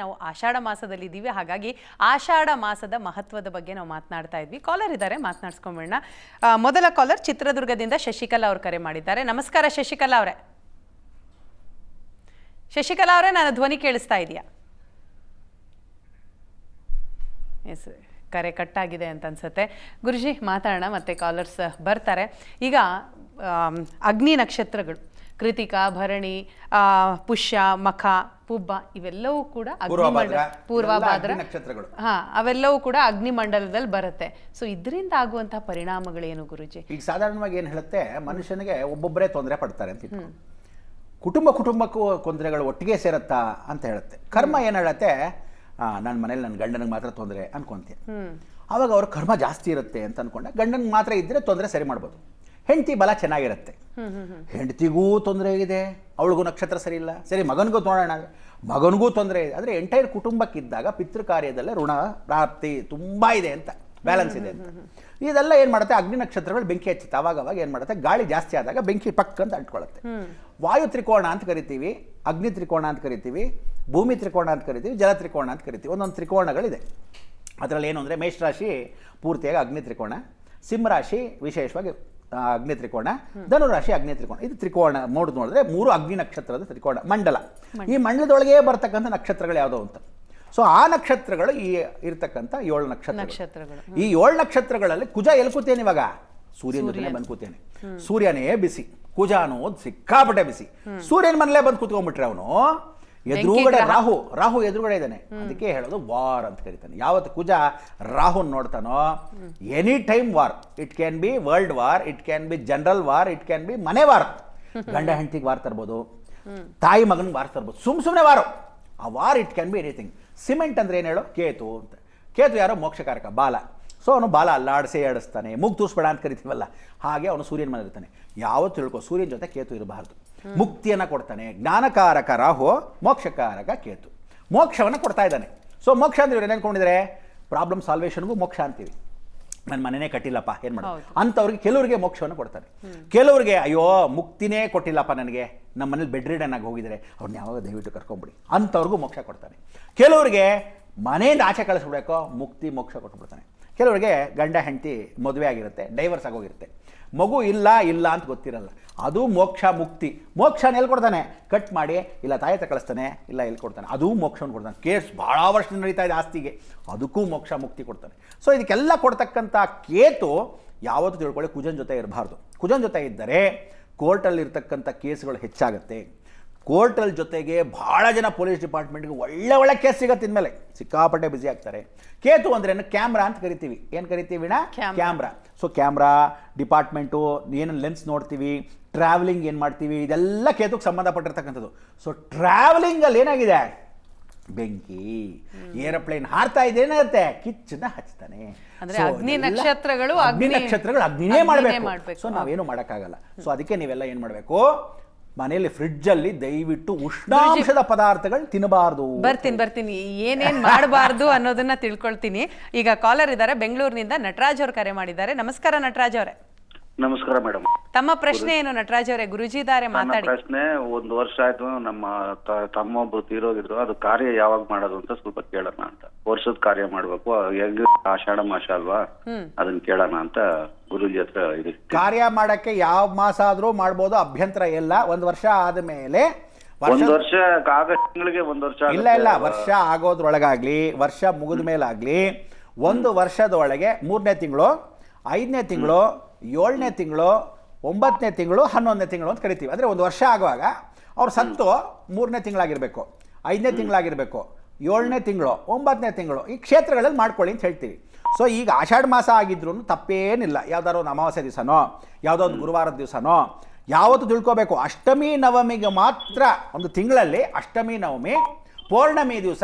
ನಾವು ಆಷಾಢ ಮಾಸದಲ್ಲಿದ್ದೀವಿ. ಹಾಗಾಗಿ ಆಷಾಢ ಮಾಸದ ಮಹತ್ವದ ಬಗ್ಗೆ ನಾವು ಮಾತನಾಡ್ತಾ ಇದ್ವಿ. ಕಾಲರ್ ಇದ್ದಾರೆ ಮಾತನಾಡ್ಸ್ಕೊಂಬಿಡೋಣ ಮೊದಲ ಕಾಲರ್ ಚಿತ್ರದುರ್ಗದಿಂದ ಶಶಿಕಲಾ ಅವರು ಕರೆ ಮಾಡಿದ್ದಾರೆ. ನಮಸ್ಕಾರ ಶಶಿಕಲಾ ಅವರೇ. ಶಶಿಕಲಾ ಅವರೇ, ನಾನು ಧ್ವನಿ ಕೇಳಿಸ್ತಾ ಇದೆಯಾ ಎಸ್ ಕರೆ ಕಟ್ಟಾಗಿದೆ ಅಂತ ಅನ್ಸುತ್ತೆ. ಗುರುಜಿ, ಮಾತಾಡೋಣ, ಮತ್ತೆ ಕಾಲರ್ಸ್ ಬರ್ತಾರೆ. ಈಗ ಅಗ್ನಿ ನಕ್ಷತ್ರಗಳು ಕೃತಿಕಾ ಭರಣಿ ಆ, ಪುಷ್ಯ ಮಖ ಪುಬ್ಬ ಇವೆಲ್ಲವೂ ಕೂಡ ಪೂರ್ವಭಾದ್ರ, ಅಗ್ನಿಮಂಡ ಪೂರ್ವಭಾದ್ರ ನಕ್ಷತ್ರಗಳು. ಹಾ ಅವೆಲ್ಲವೂ ಕೂಡ ಅಗ್ನಿಮಂಡಲದಲ್ಲಿ ಬರುತ್ತೆ. ಸೊ ಇದರಿಂದ ಆಗುವಂತಹ ಪರಿಣಾಮಗಳೇನು ಗುರುಜಿ? ಈಗ ಸಾಧಾರಣವಾಗಿ ಏನು ಹೇಳುತ್ತೆ ಮನುಷ್ಯನಿಗೆ ಒಬ್ಬೊಬ್ಬರೇ ತೊಂದರೆ ಪಡ್ತಾರೆ ಅಂತ ಕುಟುಂಬ ಕುಟುಂಬಕ್ಕೂ ತೊಂದರೆಗಳು ಒಟ್ಟಿಗೆ ಸೇರತ್ತಾ ಅಂತ ಹೇಳುತ್ತೆ. ಕರ್ಮ ಏನು ಹೇಳುತ್ತೆ ನನ್ನ ಮನೇಲಿ ನನ್ನ ಗಂಡನಿಗೆ ಮಾತ್ರ ತೊಂದರೆ ಅನ್ಕೊಂತೀನಿ. ಆವಾಗ ಅವ್ರ ಕರ್ಮ ಜಾಸ್ತಿ ಇರುತ್ತೆ ಅಂತ ಅನ್ಕೊಂಡೆ. ಗಂಡನಿಗೆ ಮಾತ್ರ ಇದ್ದರೆ ತೊಂದರೆ ಸರಿ ಮಾಡ್ಬೋದು. ಹೆಂಡತಿ ಬಲ ಚೆನ್ನಾಗಿರುತ್ತೆ. ಹೆಂಡತಿಗೂ ತೊಂದರೆ ಇದೆ ಅವಳಿಗೂ ನಕ್ಷತ್ರ ಸರಿ ಇಲ್ಲ. ಸರಿ ಮಗನಿಗೂ ನೋಡೋಣ. ಮಗನಿಗೂ ತೊಂದರೆ ಇದೆ. ಅಂದರೆ ಎಂಟೈರ್ ಕುಟುಂಬಕ್ಕಿದ್ದಾಗ ಪಿತೃ ಕಾರ್ಯದಲ್ಲೇ ಋಣ ಪ್ರಾಪ್ತಿ ತುಂಬ ಇದೆ ಅಂತ ಬ್ಯಾಲೆನ್ಸ್ ಇದೆ ಅಂತ. ಇದೆಲ್ಲ ಏನು ಮಾಡುತ್ತೆ? ಅಗ್ನಿ ನಕ್ಷತ್ರಗಳು ಬೆಂಕಿ ಹಚ್ಚುತ್ತೆ. ಅವಾಗ ಅವಾಗ ಏನು ಮಾಡುತ್ತೆ? ಗಾಳಿ ಜಾಸ್ತಿ ಆದಾಗ ಬೆಂಕಿ ಪಕ್ಕ ಅಂತ ಅಂಟ್ಕೊಳ್ಳುತ್ತೆ ವಾಯು ತ್ರಿಕೋಣ ಅಂತ ಕರಿತೀವಿ ಅಗ್ನಿ ತ್ರಿಕೋಣ ಅಂತ ಕರಿತೀವಿ ಭೂಮಿ ತ್ರಿಕೋಣ ಅಂತ ಕರಿತೀವಿ ಜಲ ತ್ರಿಕೋಣ ಅಂತ ಕರಿತೀವಿ. ಒಂದೊಂದು ತ್ರಿಕೋಣಗಳಿದೆ. ಅದರಲ್ಲಿ ಏನು ಅಂದರೆ ಮೇಷರಾಶಿ ಪೂರ್ತಿಯಾಗಿ ಅಗ್ನಿ ತ್ರಿಕೋಣ. ಸಿಂಹರಾಶಿ ವಿಶೇಷವಾಗಿ ಅಗ್ನಿ ತ್ರಿಕೋಣ ಧನುರಾಶಿ ಅಗ್ನಿ ತ್ರಿಕೋಣ. ಇದು ತ್ರಿಕೋಣ ನೋಡಿದ್ ನೋಡಿದ್ರೆ ಮೂರು ಅಗ್ನಿ ನಕ್ಷತ್ರದ ತ್ರಿಕೋಣ ಮಂಡಲ. ಈ ಮಂಡಲದೊಳಗೆ ಬರ್ತಕ್ಕಂಥ ನಕ್ಷತ್ರಗಳು ಯಾವುದೋ ಅಂತ. ಸೊ ಆ ನಕ್ಷತ್ರಗಳು ಈ ಇರ್ತಕ್ಕಂಥ ಏಳು ನಕ್ಷತ್ರ ನಕ್ಷತ್ರಗಳು. ಈ ಏಳು ನಕ್ಷತ್ರಗಳಲ್ಲಿ ಕುಜ ಎಲ್ಲಿ ಕೂತೇನೆ ಇವಾಗ? ಸೂರ್ಯನ ಜೊತೆ ಬಂದು ಕೂತೇನೆ. ಸೂರ್ಯನೇ ಬಿಸಿ. ಕುಜ ಅನ್ನೋದು ಸಿಕ್ಕಾಪಟ್ಟೆ ಬಿಸಿ. ಸೂರ್ಯನ ಮನೇಲೆ ಬಂದು ಕೂತ್ಕೊಂಡ್ಬಿಟ್ರೆ ಅವನು ಎದುರುಗಡೆ ರಾಹು ರಾಹು ಎದುರುಗಡೆ ಇದ್ದಾನೆ. ಅದಕ್ಕೆ ಹೇಳೋದು ವಾರ್ ಅಂತ ಕರೀತಾನೆ. ಯಾವತ್ತು ಕುಜ ರಾಹುನ್ ನೋಡ್ತಾನೋ any time war. It can be world war it can be general war it can be ಮನೆ ವಾರ್. ಗಂಡ ಹೆಂಡತಿಗೆ ವಾರ್ ತರ್ಬೋದು ತಾಯಿ ಮಗನಿಗೆ ವಾರ್ ತರ್ಬೋದು ಸುಮ್ ಸುಮ್ಮನೆ ವಾರು. ಆ war it can be anything. Cement ಅಂದ್ರೆ ಏನು ಹೇಳು? ಕೇತು ಅಂತ. ಕೇತು ಯಾರೋ? ಮೋಕ್ಷಕಾರಕ ಬಾಲ. ಸೊ ಅವನು ಬಾಲ ಅಲ್ಲಾಡಿಸಿ ಆಡಿಸ್ತಾನೆ ಮೂಗ್ ತೂಸ್ಬೇಡ ಅಂತ ಕರಿತೀವಲ್ಲ. ಹಾಗೆ ಅವನು ಸೂರ್ಯನ ಮನೆ ಇರ್ತಾನೆ ಯಾವತ್ತು ತಿಳ್ಕೊ ಸೂರ್ಯನ ಜೊತೆ ಕೇತು ಇರಬಾರ್ದು. ಮುಕ್ತಿಯನ್ನು ಕೊಡ್ತಾನೆ. ಜ್ಞಾನಕಾರಕ ರಾಹು ಮೋಕ್ಷಕಾರಕ ಕೇತು. ಮೋಕ್ಷವನ್ನು ಕೊಡ್ತಾ ಇದ್ದಾನೆ. ಸೊ ಮೋಕ್ಷ ಅಂದ್ರೆ ಇವ್ರು ಅನ್ಕೊಂಡಿದ್ರೆ? ಪ್ರಾಬ್ಲಮ್ ಸಾಲ್ವೇಷನ್ಗೂ ಮೋಕ್ಷ ಅಂತೀವಿ. ನನ್ನ ಮನೆನೇ ಕಟ್ಟಿಲ್ಲಪ್ಪ ಏನು ಮಾಡೋದು? ಅಂಥವ್ರಿಗೆ ಕೆಲವರಿಗೆ ಮೋಕ್ಷವನ್ನು ಕೊಡ್ತಾನೆ ಕೆಲವರಿಗೆ ಅಯ್ಯೋ ಮುಕ್ತಿನೇ ಕೊಟ್ಟಿಲ್ಲಪ್ಪ ನನಗೆ. ನಮ್ಮ ಮನೇಲಿ ಬೆಡ್ ರೀಡನ್ ಆಗಿ ಹೋಗಿದ್ದಾರೆ ಅವ್ರನ್ನ ಯಾವಾಗ ದಯವಿಟ್ಟು ಕರ್ಕೊಂಬಿಡಿ. ಅಂಥವ್ರಿಗೂ ಮೋಕ್ಷ ಕೊಡ್ತಾನೆ. ಕೆಲವರಿಗೆ ಮನೆಯಿಂದ ಆಚೆ ಕಳಿಸ್ಬಿಡ್ಬೇಕೋ ಮುಕ್ತಿ ಮೋಕ್ಷ ಕೊಟ್ಬಿಡ್ತಾನೆ. ಕೆಲವರಿಗೆ ಗಂಡ, ಹೆಂಡತಿ ಮದುವೆ ಆಗಿರುತ್ತೆ ಡೈವರ್ಸ್ ಆಗೋಗಿರುತ್ತೆ. ಮಗು ಇಲ್ಲ ಇಲ್ಲ ಅಂತ ಗೊತ್ತಿರಲ್ಲ. ಅದು ಮೋಕ್ಷ ಮುಕ್ತಿ. ಮೋಕ್ಷನ ಎಲ್ಲಿ ಕೊಡ್ತಾನೆ? ಕಟ್ ಮಾಡಿ, ಇಲ್ಲ ತಾಯಿ ತಗಳಿಸ್ತಾನೆ ಇಲ್ಲ ಎಲ್ಲಿ ಕೊಡ್ತಾನೆ. ಅದೂ ಮೋಕ್ಷವನ್ನು ಕೊಡ್ತಾನೆ. ಕೇಸ್ ಭಾಳ ವರ್ಷ ನಡೀತಾ ಇದೆ ಆಸ್ತಿಗೆ. ಅದಕ್ಕೂ ಮೋಕ್ಷ ಮುಕ್ತಿ ಕೊಡ್ತಾನೆ. ಸೊ ಇದಕ್ಕೆಲ್ಲ ಕೊಡ್ತಕ್ಕಂಥ ಕೇತು ಯಾವತ್ತೂ ತಿಳ್ಕೊಳ್ಳಿ, ಕುಜನ್ ಜೊತೆ ಇರಬಾರ್ದು. ಕುಜನ್ ಜೊತೆ ಇದ್ದರೆ ಕೋರ್ಟಲ್ಲಿರ್ತಕ್ಕಂಥ ಕೇಸ್ಗಳು ಹೆಚ್ಚಾಗುತ್ತೆ. ಕೋರ್ಟಲ್ ಜೊತೆಗೆ ಭಾಳ ಜನ ಪೊಲೀಸ್ ಡಿಪಾರ್ಟ್ಮೆಂಟ್ಗೆ ಒಳ್ಳೆ ಒಳ್ಳೆ ಕೇಸ್ ಸಿಗತ್ತೆ ಇನ್ಮೇಲೆ. ಸಿಕ್ಕಾಪಟ್ಟೆ ಬ್ಯುಸಿ ಆಗ್ತಾರೆ. ಕೇತು ಅಂದ್ರೆ ಕ್ಯಾಮ್ರಾ ಅಂತ ಕರಿತೀವಿ. ಏನು ಕರಿತೀವಿ ನಾ ಕ್ಯಾಮ್ರಾ. ಸೊ ಕ್ಯಾಮ್ರಾ ಡಿಪಾರ್ಟ್ಮೆಂಟು ಏನು ಲೆನ್ಸ್ ನೋಡ್ತೀವಿ ಟ್ರಾವೆಲಿಂಗ್ ಏನು ಮಾಡ್ತೀವಿ ಇದೆಲ್ಲ ಕೇತುಗೆ ಸಂಬಂಧಪಟ್ಟಿರ್ತಕ್ಕಂಥದ್ದು. ಸೊ ಟ್ರಾವೆಲಿಂಗಲ್ಲಿ ಏನಾಗಿದೆ? ಬೆಂಕಿ. ಏರೋಪ್ಲೇನ್ ಹಾರ್ತಾ ಇದೆ ಏನಾಗುತ್ತೆ? ಕಿಚ್ಚನ್ನ ಹಚ್ತಾನೆ. ಅಗ್ನಿ ನಕ್ಷತ್ರಗಳು ಅಗ್ನಿ ನಕ್ಷತ್ರಗಳು ಅಗ್ನಿನೇ ಮಾಡ್ಬೇಕು. ಸೊ ನಾವೇನು ಮಾಡೋಕ್ಕಾಗಲ್ಲ. ಸೊ ಅದಕ್ಕೆ ನೀವೆಲ್ಲ ಏನು ಮಾಡಬೇಕು? ಮನೆಯಲ್ಲಿ ಫ್ರಿಡ್ಜಲ್ಲಿ ದಯವಿಟ್ಟು ಉಷ್ಣಾಂಶದ ಪದಾರ್ಥಗಳು ತಿನ್ನಬಾರ್ದು ಬರ್ತೀನಿ ಬರ್ತೀನಿ. ಏನೇನ್ ಮಾಡಬಾರ್ದು ಅನ್ನೋದನ್ನ ತಿಳ್ಕೊಳ್ತೀನಿ. ಈಗ ಕಾಲರ್ ಇದ್ದಾರೆ ಬೆಂಗಳೂರಿನಿಂದ ನಟರಾಜ್ ಅವ್ರು ಕರೆ ಮಾಡಿದ್ದಾರೆ. ನಮಸ್ಕಾರ ನಟರಾಜ್ ಅವರೇ. ನಮಸ್ಕಾರ ಮೇಡಮ್ ತಮ್ಮ ಪ್ರಶ್ನೆ ಏನು ನಟರಾಜ್ ಅವರೇ? ಗುರುಜಿ ಇದ್ದಾರೆ ನನ್ನ ಮಾತಾಡಿ. ಪ್ರಶ್ನೆ ಒಂದು ವರ್ಷ ಆಯ್ತು ನಮ್ಮ ತ- ತಮ್ಮ ಒಬ್ರು ತೀರೋಗಿದ್ರು ಅದು ಕಾರ್ಯ ಯಾವಾಗ ಮಾಡೋದು ಅಂತ ಸ್ವಲ್ಪ ಕೇಳೋಣ ಅಂತ. ವರ್ಷದ ಕಾರ್ಯ ಮಾಡ್ಬೇಕು. ಹೆಂಗ್ ಆಷಾಢ ಮಾಸ ಅಲ್ವಾ? ಅದನ್ನ ಕೇಳೋಣ ಅಂತ ಗುರುಜಿ ಹತ್ರ ಇದು ಕಾರ್ಯ ಮಾಡಕ್ಕೆ ಯಾವ ಮಾಸ ಆದ್ರೂ ಮಾಡ್ಬೋದು ಅಭ್ಯಂತರ ಇಲ್ಲ. ಒಂದ್ ವರ್ಷ ಆದಮೇಲೆ ವರ್ಷ ಒಂದ್ ವರ್ಷ ಆಗಸ್ಟ್ ತಿಂಗಳಿಗೆ ಒಂದ್ ವರ್ಷ ಇಲ್ಲ ಆಗುತ್ತೆ ಇಲ್ಲ? ವರ್ಷ ಆಗೋದ್ರೊಳಗಾಗ್ಲಿ ವರ್ಷ ಮುಗಿದ ಮೇಲಾಗ್ಲಿ ಒಂದು ವರ್ಷದೊಳಗೆ ಮೂರನೇ ತಿಂಗಳು ಐದನೇ ತಿಂಗಳು ಏಳನೇ ತಿಂಗಳು ಒಂಬತ್ತನೇ ತಿಂಗಳು, ಹನ್ನೊಂದನೇ ತಿಂಗಳು ಅಂತ ಕರಿತೀವಿ. ಅಂದರೆ ಒಂದು ವರ್ಷ ಆಗುವಾಗ ಅವ್ರು ಸತ್ತು ಮೂರನೇ ತಿಂಗಳಾಗಿರಬೇಕು, ಐದನೇ ತಿಂಗಳಾಗಿರಬೇಕು, ಏಳನೇ ತಿಂಗಳು, ಒಂಬತ್ತನೇ ತಿಂಗಳು ಈ ಕ್ಷೇತ್ರಗಳಲ್ಲಿ ಮಾಡ್ಕೊಳ್ಳಿ ಅಂತ ಹೇಳ್ತೀವಿ. ಸೊ ಈಗ ಆಷಾಢ ಮಾಸ ಆಗಿದ್ರೂ ತಪ್ಪೇನಿಲ್ಲ. ಯಾವ್ದಾದ್ರು ಒಂದು ಅಮಾವಾಸ್ಯೆ ದಿವಸನೋ, ಯಾವುದೋ ಒಂದು ಗುರುವಾರದ ದಿವಸನೋ, ಯಾವತ್ತು ತಿಳ್ಕೋಬೇಕು. ಅಷ್ಟಮಿ ನವಮಿಗೆ ಮಾತ್ರ ಒಂದು ತಿಂಗಳಲ್ಲಿ ಅಷ್ಟಮಿ ನವಮಿ, ಪೌರ್ಣಮಿ ದಿವಸ,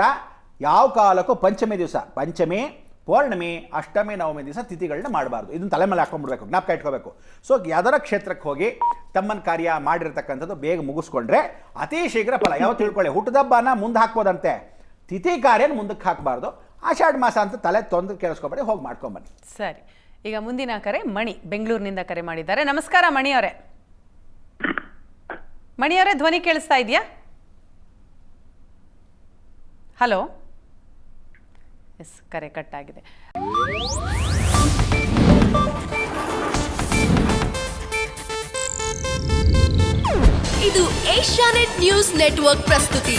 ಯಾವ ಕಾಲಕ್ಕೂ ಪಂಚಮಿ ದಿವಸ. ಪಂಚಮಿ ಪೌರ್ಣಮಿ, ಅಷ್ಟಮಿ, ನವಮಿ ದಿವಸ ತಿಥಿಗಳನ್ನ ಮಾಡಬಾರ್ದು. ಇದನ್ನ ತಲೆ ಮೇಲೆ ಹಾಕೊಂಡ್ಬಿಡ್ಬೇಕು ಜ್ಞಾಪಕ ಇಟ್ಕೋಬೇಕು. ಸೊ ಯಾವ್ದಾರ ಕ್ಷೇತ್ರಕ್ಕೆ ಹೋಗಿ ತಮ್ಮನ ಕಾರ್ಯ ಮಾಡಿರ್ತಕ್ಕಂಥದ್ದು ಬೇಗ ಮುಗಿಸ್ಕೊಂಡ್ರೆ ಅತಿ ಶೀಘ್ರ ಫಲ. ಯಾವ ತಿಳ್ಕೊಳ್ಳಿ ಹುಟ್ಟದಬ್ಬನ ಮುಂದೆ ಹಾಕ್ಬೋದಂತೆ. ತಿಥಿ ಕಾರ್ಯನ ಮುಂದಕ್ಕೆ ಹಾಕಬಾರ್ದು. ಆಷಾಢ ಮಾಸ ಅಂತ ತಲೆ ತೊಂದರೆ ಕೇಳಿಸ್ಕೊಬೇಡಿ ಹೋಗಿ ಮಾಡ್ಕೊಂಬನ್ನಿ ಸರಿ. ಈಗ ಮುಂದಿನ ಕರೆ ಮಣಿ, ಬೆಂಗಳೂರಿನಿಂದ ಕರೆ ಮಾಡಿದ್ದಾರೆ. ನಮಸ್ಕಾರ ಮಣಿಯವರೇ. ಮಣಿಯವರೇ, ಧ್ವನಿ ಕೇಳಿಸ್ತಾ ಇದೆಯಾ? ಹಲೋ ಎಸ್ ಕರೆ ಕಟ್ಟಾಗಿದೆ. ಇದು ಏಷ್ಯಾನೆಟ್ ನ್ಯೂಸ್ ನೆಟ್ವರ್ಕ್ ಪ್ರಸ್ತುತಿ.